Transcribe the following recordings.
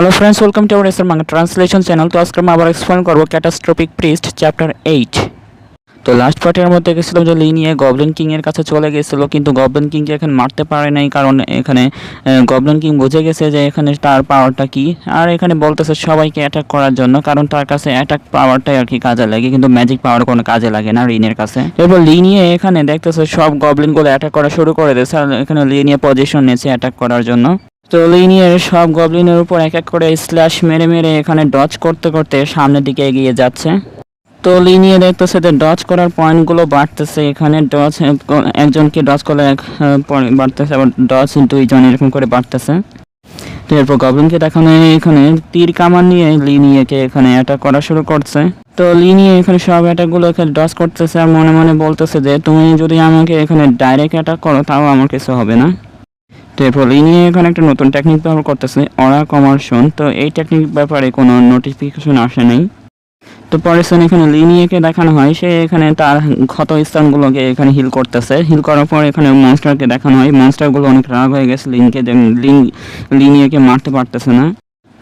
Hello friends welcome to our S R translation channel তো আজকে আমরা আবার এক্সপ্লেন করব ক্যাটাস্ট্রপিক প্রিস্ট চ্যাপ্টার এইট তো লাস্ট পার্টের মধ্যে গেছিলাম যে লিনিয়ে গবলিন কিং এর কাছে চলে গেছিল, কিন্তু গবলিন কিংকে এখন মারতে পারে নাই, কারণ এখানে গবলিন কিং বুঝে গেছে যে এখানে তার পাওয়ারটা কি। আর এখানে বলতেছে সবাইকে অ্যাটাক করার জন্য, কারণ তার কাছে অ্যাটাক পাওয়ারটাই আর কি কাজে লাগে, কিন্তু ম্যাজিক পাওয়ার কোনো কাজে লাগে না রিনের কাছে। এরপর লিনিয়ে এখানে দেখতেছে সব গবলিনগুলো অ্যাটাক করা শুরু করে দিয়েছে, আর এখানে লিনিয়ে পজিশন নিয়েছে অ্যাটাক করার জন্য। তো লিনিয়ার সব গবলিনের উপর এক এক করে স্ল্যাশ মেরে মেরে এখানে ডচ করতে করতে সামনের দিকে এগিয়ে যাচ্ছে। তো লিনিয়ে দেখতেছে যে ডচ করার পয়েন্টগুলো বাড়তেছে, এখানে ডচ একজনকে ডচ করলে এক বাড়তেছে, আবার ডচ দুইজন এরকম করে বাড়তেছে। তো এরপর গবলিনকে দেখানো এখানে তীর কামান নিয়ে লিনিয়েকে এখানে অ্যাটাক করা শুরু করছে। তো লিনিয়ে এখানে সব অ্যাটাকগুলো এখানে ডচ করতেছে আর মনে মনে বলতেছে যে, তুমি যদি আমাকে এখানে ডাইরেক্ট অ্যাটাক করো, তাও আমার কিছু হবে না। এই নিয়ে এখানে একটা নতুন টেকনিক ব্যবহার করতেছে অরা কমার্শন তো এই টেকনিক ব্যাপারে কোনো নোটিফিকেশন আসে নাই। তো পরের স্থানে এখানে লিনিয়াকে দেখানো হয়, সে এখানে তার ক্ষত স্থানগুলোকে এখানে হিল করতেছে। হিল করার পর এখানে মনস্টারকে দেখানো হয়। মনস্টারগুলো অনেক রাগ হয়ে গেছে লিনকে লিন লিনিয়াকে মারতে পারতেছে না।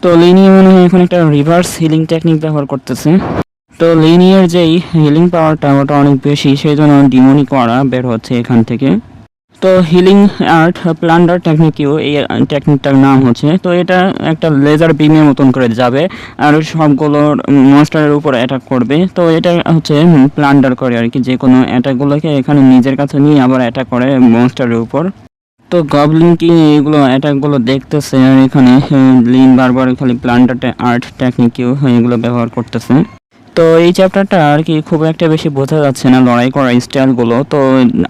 তো লিনিয়া মনে হয় এখন একটা রিভার্স হিলিং টেকনিক ব্যবহার করতেছে। তো লিনিয়ার যেই হিলিং পাওয়ারটা ওটা অনেক বেশি, সেই জন্য ডিমনি করা বের হচ্ছে এখান থেকে। তো হিলিং আর্ট প্লান্ডার টেকনিকও এই টেকনিকটার নাম হচ্ছে। তো এটা একটা লেজার বিমের মতন করে যাবে, আর সবগুলো মনস্টারের উপর অ্যাটাক করবে। তো এটা হচ্ছে প্লান্ডার করে আর কি যে কোনো অ্যাটাকগুলোকে এখানে নিজের কাছে নিয়ে আবার অ্যাটাক করে মনস্টারের উপর। তো গবলিন কি এগুলো অ্যাটাকগুলো দেখতেছে, আর এখানে লিন বারবার খালি প্লান্ডারটা আর্ট টেকনিকেও এগুলো ব্যবহার করতেছে। তো এই চ্যাপ্টারটা আর কি খুব একটা বেশি বোঝা যাচ্ছে না লড়াই করার স্টাইলগুলো তো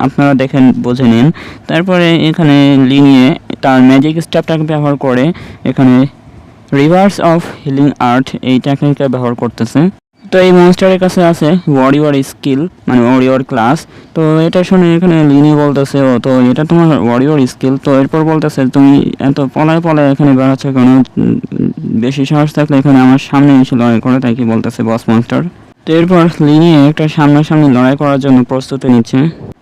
আপনারা দেখেন, বুঝে নিন। তারপরে এখানে লিনিয়ে তার ম্যাজিক স্টাফটাকে ব্যবহার করে এখানে রিভার্স অফ হিলিং আর্ট এই টেকনিকটা ব্যবহার করতেছে। তো এই মনস্টারের কাছে আছে ওয়ারিওয়ার স্কিল মানে ওয়ারিওয়ার ক্লাস তো এটা শুনে এখানে লিনি বলতেছে, ও, তো এটা তোমার ওয়ারিওর স্কিল তো এরপর বলতেছে, তুমি এত পলায় পলায় এখানে বেড়াচ্ছ কেন? বেশি সাহস থাকলে এখানে আমার সামনে এসে লড়াই করে, তাই কি বলতেছে বস মনস্টার তো এরপর লিনি একটা সামনাসামনি লড়াই করার জন্য প্রস্তুতি নিচ্ছে।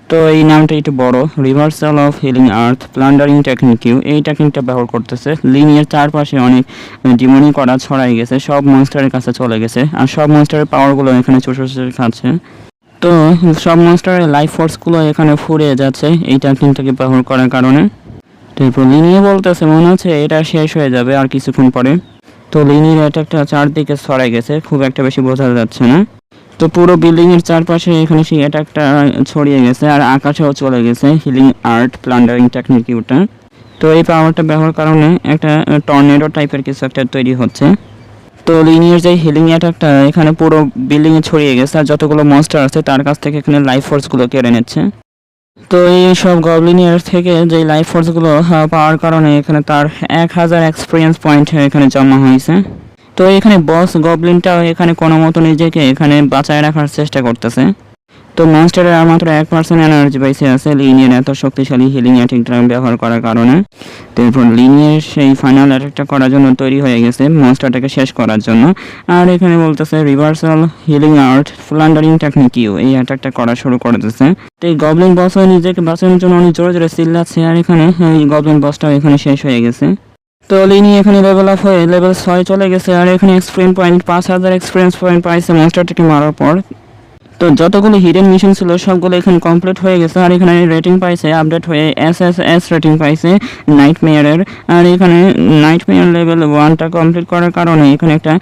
তো এই নামটা একটু বড়। Reversal of healing earth plundering technique এই টেকনিকটা ব্যবহার করতেছে। লিনিয়ার চারপাশে অনেক ডিমনি করা ছড়াই গেছে, সব মনস্টারের কাছে চলে গেছে। আর সব মনস্টারের পাওয়ারগুলো এখানে চুষে খাচ্ছে। তো সব মনস্টারের লাইফ ফোর্সগুলো এখানে ফুরিয়ে যাচ্ছে এই টেকনিকটাকে ব্যবহার করার কারণে। তো লিনিয়ে বলতেছে, মনে হচ্ছে এটা শেষ হয়ে যাবে আর কিছুক্ষণ পরে। তো লিনির অ্যাটাকটা চারদিকে ছড়াই গেছে, খুব একটা বেশি বোঝা যাচ্ছে না। তো পুরো বিল্ডিং এর চারপাশে এখানে সেই অ্যাটাকটা ছড়িয়ে গেছে আর আকাশেও চলে গেছে হিলিং আর্ট প্লান্ডারিং টেকনিক ওটা। তো এই পাওয়ারটা ব্যবহার কারণে একটা টর্নেডো টাইপের কিছু একটা তৈরি হচ্ছে। তো লিনিয়ার যে হিলিং অ্যাটাকটা এখানে পুরো বিল্ডিং এ ছড়িয়ে গেছে আর যতগুলো মনস্টার আছে তার কাছ থেকে এখানে লাইফ ফোর্সগুলো কেড়ে নিচ্ছে। তো এই সব গবলিনিয়ার থেকে যে লাইফ ফোর্সগুলো পাওয়ার কারণে এখানে তার এক হাজার এক্সপিরিয়েন্স পয়েন্ট এখানে জমা হয়েছে। তো এখানে বস গবলিনটাও এখানে কোনো মতো নিজেকে এখানে বাঁচায় রাখার চেষ্টা করতেছে। তো মনস্টারের আর মাত্র এক পার্সেন্ট এনার্জি পাইছে আছে লিনিয়ার এত শক্তিশালী হিলিং অ্যাটাকটা ব্যবহার করার কারণে। তো এরপর লিনিয়ার সেই ফাইনাল অ্যাটাকটা করার জন্য তৈরি হয়ে গেছে মনস্টারটাকে শেষ করার জন্য। আর এখানে বলতেছে reversal healing art plundering technique এই অ্যাটাকটা করা শুরু করে দিতেছে তো এই গবলিন বস নিজেকে বাঁচানোর জন্য অনেক জোরে জোরে চিল্লাচ্ছে, আর এখানে এই গবলিন বসটাও এখানে শেষ হয়ে গেছে। তো লিনি এখানে লেভেল আপ হয়ে লেভেল ছয় চলে গেছে আর এখানে এক্সপিরিয়েন্স পয়েন্ট পাঁচ হাজার এক্সপিরিয়েন্স পয়েন্ট পাইছে মনস্টারটাকে মারার পর। তো যতগুলো হিডেন মিশন ছিল সবগুলো এখানে কমপ্লিট হয়ে গেছে আর এখানে রেটিং পাইছে আপডেট হয়ে এস এস এস রেটিং পাইছে নাইট মেয়ারের আর এখানে নাইট মেয়ার লেভেল ওয়ানটা কমপ্লিট করার কারণে এখানে একটা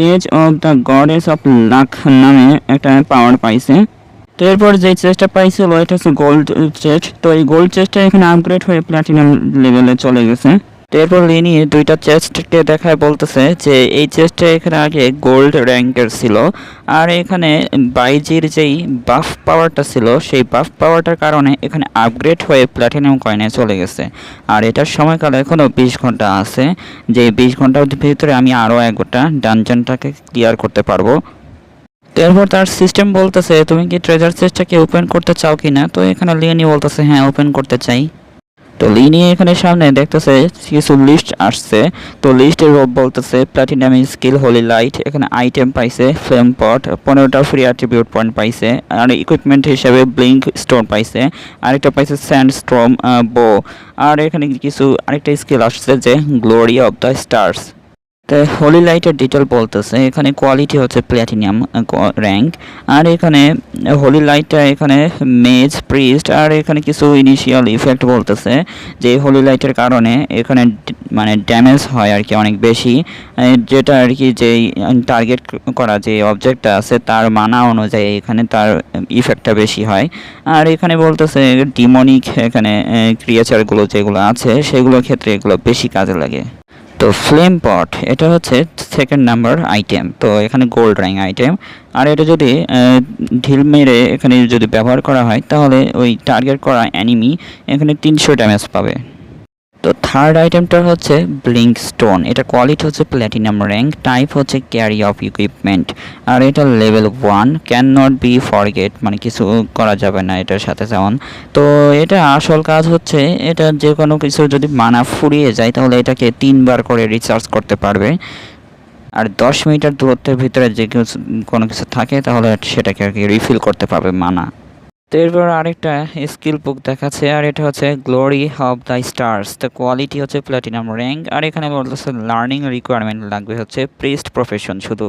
gaze of the goddess of luck নামে একটা পাওয়ার পাইছে। তো এরপর যে চেস্টটা পাইছিল, এটা হচ্ছে গোল্ড চেস্ট তো এই গোল্ড চেস্টটা এখানে আপগ্রেড হয়ে প্ল্যাটিনাম লেভেলে চলে গেছে। তো এরপর লিনি দুইটা চেস্টকে দেখায় বলতেছে যে এই চেস্টটা এখানে আগে গোল্ড র্যাঙ্কের ছিল। আর এখানে বাইজির যেই বাফ পাওয়ারটা ছিল, সেই বাফ পাওয়ারটার কারণে এখানে আপগ্রেড হয়ে প্ল্যাটিনাম কয়েনে চলে গেছে। আর এটার সময়কাল এখনও বিশ ঘণ্টা আছে। যে বিশ ঘণ্টার ভিতরে আমি আরও এক গোটা ডানজনটাকে ক্লিয়ার করতে পারব। এরপর তার সিস্টেম বলতেছে, তুমি কি ট্রেজার চেস্টটাকে ওপেন করতে চাও কি না তো এখানে লিনি বলতেছে হ্যাঁ ওপেন করতে চাই। তো লিনি এখানে সামনে দেখতেছে কিছু লিস্ট আসছে। তো লিস্টের বলতেছে প্লাটিনাম স্কিল হোলি লাইট এখানে আইটেম পাইছে ফ্লেম পট পনেরোটা ফ্রি অ্যাট্রিবিউট পয়েন্ট পাইছে, আর ইকুইপমেন্ট হিসেবে ব্লিঙ্ক স্টোন পাইছে, আরেকটা পাইছে স্যান্ড স্ট্রম বো আর এখানে কিছু, আরেকটা স্কিল আসছে যে glory of the stars holy লাইটের ডিটেল বলতেছে, এখানে কোয়ালিটি হচ্ছে প্ল্যাটিনাম র্যাঙ্ক আর এখানে হোলি লাইটটা এখানে মেজ প্রিস্ট আর এখানে কিছু ইনিশিয়াল ইফেক্ট বলতেছে, যে হোলি লাইটের কারণে এখানে মানে ড্যামেজ হয় আর কি অনেক বেশি যেটা আর কি যে টার্গেট করা যে অবজেক্টটা আছে, তার মানা অনুযায়ী এখানে তার ইফেক্টটা বেশি হয়। আর এখানে বলতেছে ডিমনিক এখানে ক্রিয়েচারগুলো যেগুলো আছে, সেগুলোর ক্ষেত্রে এগুলো বেশি কাজে লাগে। তো ফ্লেম পট এটা হচ্ছে সেকেন্ড নাম্বার আইটেম তো এখানে গোল্ড রাইং আইটেম আর এটা যদি ঢিল মেরে এখানে যদি ব্যবহার করা হয়, তাহলে ওই টার্গেট করা অ্যানিমি এখানে তিনশো ড্যামেজ পাবে। তো থার্ড আইটেমটা হচ্ছে ব্লিঙ্ক স্টোন এটা কোয়ালিটি হচ্ছে প্ল্যাটিনাম র্যাঙ্ক টাইপ হচ্ছে ক্যারি অফ ইকুইপমেন্ট আর এটা level one can not be forget মানে কিছু করা যাবে না এটার সাথে যেমন। তো এটা আসল কাজ হচ্ছে, এটা যে কোনো কিছু যদি মানা ফুরিয়ে যায়, তাহলে এটাকে তিনবার করে রিচার্জ করতে পারবে। আর দশ মিটার দূরত্বের ভিতরে যে কোনো কিছু থাকে, তাহলে সেটাকে আর কি রিফিল করতে পারবে মানা। তো এরপর আরেকটা স্কিল বুক দেখাচ্ছে, আর এটা হচ্ছে গ্লোরি অফ দ্য স্টার্স তো কোয়ালিটি হচ্ছে প্ল্যাটিনাম র্যাঙ্ক আর এখানে বলতেছে লার্নিং রিকোয়ারমেন্ট লাগবে হচ্ছে প্রিস্ট প্রফেশন শুধু।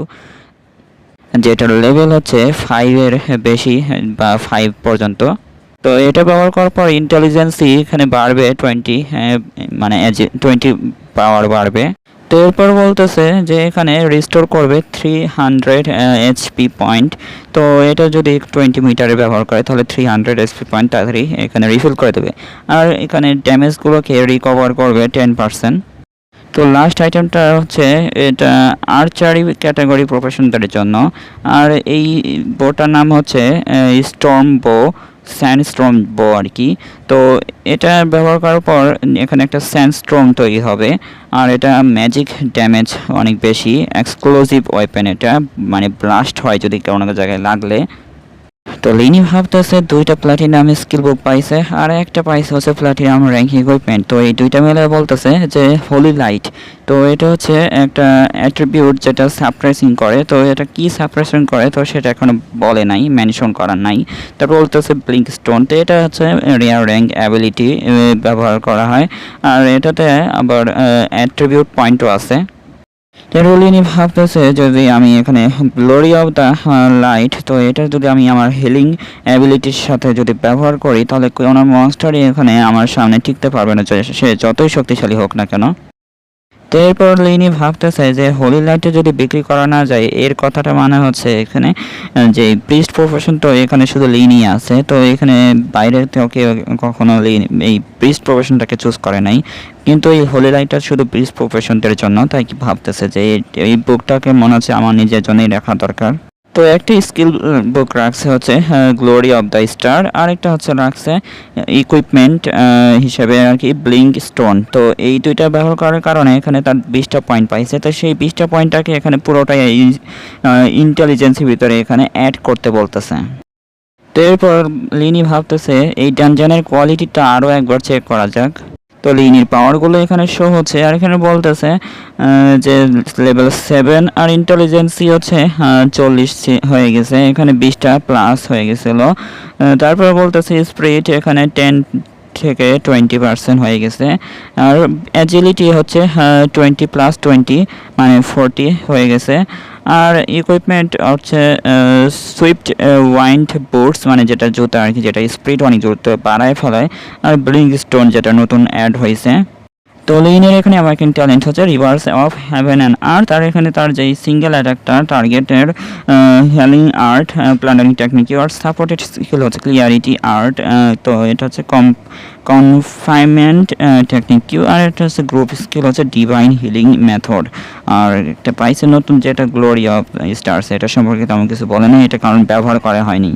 যেটার লেভেল হচ্ছে ফাইভের বেশি বা ফাইভ পর্যন্ত। তো এটা ব্যবহার করার পর ইন্টেলিজেন্সি এখানে বাড়বে টোয়েন্টি মানে টোয়েন্টি পাওয়ার বাড়বে। তো এরপর বলতেছে যে এখানে রিস্টোর করবে থ্রি হান্ড্রেড এইচপি পয়েন্ট তো এটা যদি টোয়েন্টি মিটারে ব্যবহার করে, তাহলে থ্রি হান্ড্রেড এইচপি পয়েন্ট তাড়াতাড়ি এখানে রিফিল করে দেবে। আর এখানে ড্যামেজগুলোকে রিকভার করবে টেন পার্সেন্ট তো লাস্ট আইটেমটা হচ্ছে এটা আর্চারি ক্যাটাগরি প্রফেশনদের জন্য। আর এই বোটার নাম হচ্ছে স্টর্ম বো স্যান্ডস্ট্রম বো আর কি। তো এটা ব্যবহার করার পর এখানে একটা স্যান্ডস্ট্রম তৈরি হবে। আর এটা ম্যাজিক ড্যামেজ অনেক বেশি। এক্সক্লুসিভ ওয়েপেন এটা মানে ব্লাস্ট হয় যদি কোনো জায়গায় লাগলে। তো লিনি ভাবতেছে, দুইটা প্লাটিনাম স্কিল বুক পাইছে, আর একটা পাইছে হচ্ছে প্লাটিনাম র্যাঙ্ক ইকুইপমেন্ট তো এই দুইটা মিলে বলতেছে যে হোলি লাইট তো এটা হচ্ছে একটা অ্যাট্রিবিউট যেটা সাপ্রেসিং করে। তো এটা কি সাপ্রেশন করে? তো সেটা এখনও বলে নাই মেনশন করার নাই। তারপর বলতেছে ব্লিঙ্ক স্টোন তো এটা হচ্ছে রেয়ার র্যাঙ্ক অ্যাবিলিটি ব্যবহার করা হয়। আর এটাতে আবার অ্যাট্রিবিউট পয়েন্টও আছে। রোলিনি ভাবতেছে যদি আমি এখানে গ্লোরি অফ দ্য লাইট তো এটা যদি আমি আমার হিলিং অ্যাবিলিটির সাথে যদি ব্যবহার করি, তাহলে কোনো মনস্টারই এখানে আমার সামনে টিকতে পারবে না সে যতই শক্তিশালী হোক না কেন। তো এরপর লিনি ভাবতেছে যে হোলি লাইটে যদি বিক্রি করা না যায়, এর কথাটা মানে হচ্ছে এখানে যে প্রিস্ট প্রফেশন তো এখানে শুধু লিনি আছে, তো এখানে বাইরে কেউ কখনো এই প্রিস্ট প্রফেশনটাকে চুজ করে নাই। কিন্তু এই হোলি লাইটটা শুধু প্রিস্ট প্রফেশনদের জন্য, তাই কি ভাবতেছে যে এই বুকটাকে মনে হচ্ছে আমার নিজের জন্যই রাখা দরকার। তো একটি স্কিল বুক রাখছে হচ্ছে গ্লোরি অফ দ্য স্টার আর একটা হচ্ছে রাখছে ইকুইপমেন্ট হিসেবে আর কি ব্লিঙ্ক স্টোন তো এই দুইটা ব্যবহার করার কারণে এখানে তার বিশটা পয়েন্ট পাইছে। তো সেই বিশটা পয়েন্টটাকে এখানে পুরোটাই ইন্টেলিজেন্সির ভিতরে এখানে অ্যাড করতে বলতেছে। তো এরপর লিনি ভাবতেছে, এই ডানজানের কোয়ালিটিটা আরও একবার চেক করা যাক। তো লিনির পাওয়ারগুলো এখানে শো হচ্ছে। আর এখানে বলতেছে যে লেভেল সেভেন আর ইন্টেলিজেন্সি হচ্ছে চল্লিশ হয়ে গেছে। এখানে বিশটা প্লাস হয়ে গেছিল। তারপর বলতেছে স্প্রিট এখানে টেন থেকে টোয়েন্টি পার্সেন্ট হয়ে গেছে। আর অ্যাজিলিটি হচ্ছে টোয়েন্টি প্লাস টোয়েন্টি মানে ফোরটি হয়ে গেছে। আর ইকুইপমেন্ট হচ্ছে সুইফট ওয়াইন্ড বুটস মানে যেটা জুতা আর কি, যেটা স্পিড অনেক দ্রুত বাড়ায় ফেলায়। আর ব্লিং স্টোন যেটা নতুন অ্যাড হয়েছে। তো লিনের এখানে আমার কিন্তু ট্যালেন্ট হচ্ছে rivers of heaven and earth আর এখানে তার যেই সিঙ্গেল অ্যাটাকটা টার্গেটের হেলিং আর্ট প্ল্যানারিং টেকনিক আর সাপোর্টেড স্কিল হচ্ছে ক্লিয়ারিটি আর্ট তো এটা হচ্ছে কম কনফাইনমেন্ট টেকনিক কিউ আর এটা হচ্ছে গ্রুপ স্কিল হচ্ছে ডিভাইন হিলিং মেথড আর একটা পাইছে নতুন যেটা গ্লোরি অফ স্টার্স এটা সম্পর্কে তেমন কিছু বলে না এটা কারণ ব্যবহার করা হয়নি।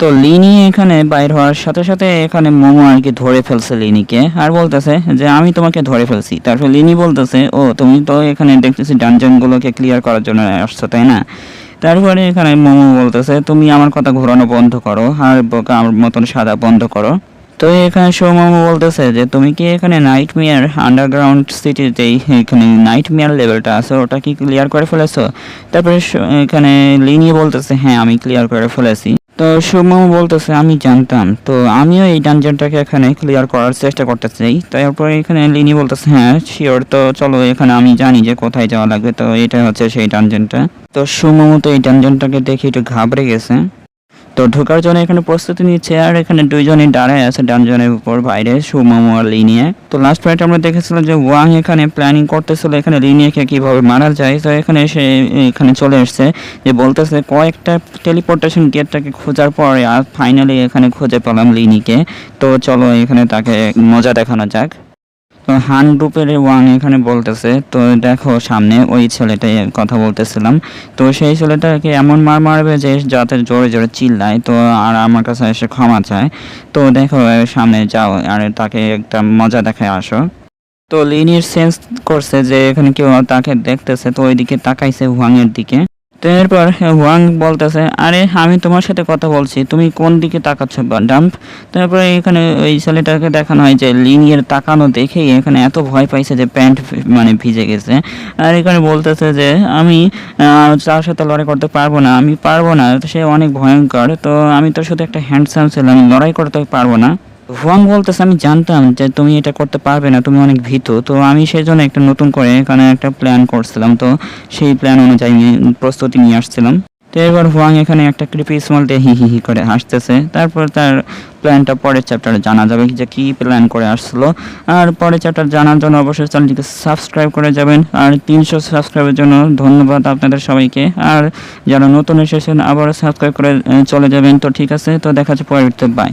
তো লিনি এখানে বাইর হওয়ার সাথে সাথে এখানে মোমো আর কি ধরে ফেলছে লিনিকে। আর বলতেছে যে, আমি তোমাকে ধরে ফেলছি। তারপর লিনি বলতেছে, ও, তুমি তো এখানে দেখতেছি ডানজনগুলোকে ক্লিয়ার করার জন্য আসছো, তাই না? তারপরে এখানে মোমো বলতেছে, তুমি আমার কথা ঘোরানো বন্ধ করো, আর বোকা আমার মতন সাদা বন্ধ করো। তো এখানে সৌমামু বলতেছে যে, তুমি কি এখানে নাইট মিয়ার আন্ডারগ্রাউন্ড সিটির যেই এখানে নাইট মিয়ার লেভেলটা আছে, ওটা কি ক্লিয়ার করে ফেলেছো? তারপরে এখানে লিনি বলতেছে হ্যাঁ আমি ক্লিয়ার করে ফেলেছি। তো সুমামু বলতেছে, আমি জানতাম। তো আমিও এই ডানজনটাকে এখানে ক্লিয়ার করার চেষ্টা করতেছি। তারপরে এখানে লিনি বলতেছে হ্যাঁ শিওর তো চলো এখানে আমি জানি যে কোথায় যাওয়া লাগবে। তো এটা হচ্ছে সেই ডানজনটা তো সুমামু তো এই ডানজনটাকে দেখে একটু ঘাবড়ে গেছে। তো ঢোকার জন্য এখানে প্রস্তুতি নিচ্ছে, আর এখানে দুইজনই দাঁড়ায় আছে, ডানজনের উপর, বাইরে সুমমো আর লিনিয়া। তো লাস্ট পয়েন্ট আমরা দেখেছিলাম যে ওয়াং এখানে প্ল্যানিং করতেছিল, এখানে লিনিয়াকে কীভাবে মারা যায়। তো এখানে সে এখানে চলে এসছে, যে বলতেছে কয়েকটা টেলিপোর্টেশন গেটটাকে খোঁজার পরে, আর ফাইনালি এখানে খুঁজে পেলাম লিনিকে। তো চলো এখানে তাকে মজা দেখানো যাক। তো হান গ্রুপের ওয়াং এখানে বলতেছে, তো দেখো সামনে ওই ছেলেটাই কথা বলতেছিলাম। তো সেই ছেলেটাকে এমন মার মারবে যে যাতে জোরে জোরে চিল্লায়, তো আর আমার কাছে এসে ক্ষমা চায়। তো দেখো সামনে যাও, আর তাকে একটা মজা দেখায় আসো। তো লিনির সেন্স করছে যে এখানে কেউ তাকে দেখতেছে, তো ওইদিকে তাকাইছে হুয়াংয়ের দিকে। তো এরপর হুয়াং বলতেছে, আরে, আমি তোমার সাথে কথা বলছি, তুমি কোন দিকে তাকাচ্ছ, ডাম্প? তারপরে এখানে ওই ছেলেটাকে দেখানো হয় যে লিনিয়ের তাকানো দেখেই এখানে এত ভয় পাইছে যে প্যান্ট মানে ভিজে গেছে। আর এখানে বলতেছে যে, আমি তার সাথে লড়াই করতে পারব না, আমি পারব না। সে অনেক ভয়ঙ্কর, তো আমি তোর সাথে একটা হ্যান্ডসাম ছিলাম লড়াই করতে পারব না। হুয়াং বলতেছে, আমি জানতাম যে তুমি এটা করতে পারবে না, তুমি অনেক ভীতু। তো আমি সেই জন্য একটা নতুন করে এখানে একটা প্ল্যান করছিলাম। তো সেই প্ল্যান অনুযায়ী প্রস্তুতি নিয়ে আসছিলাম। তো এবার হুয়াং এখানে একটা কৃপি স্মল দিয়ে হি হি হি করে হাসতেছে। তারপর তার প্ল্যানটা পরের চ্যাপ্টারে জানা যাবে যে কি প্ল্যান করে আসলো। আর পরের চ্যাপ্টার জানার জন্য অবশ্যই চ্যানেলটিকে সাবস্ক্রাইব করে যাবেন। আর তিনশো সাবস্ক্রাইবের জন্য ধন্যবাদ আপনাদের সবাইকে। আর যারা নতুন এসেছেন, আবারও সাবস্ক্রাইব করে চলে যাবেন। তো ঠিক আছে, তো দেখা যাচ্ছে পরের বাই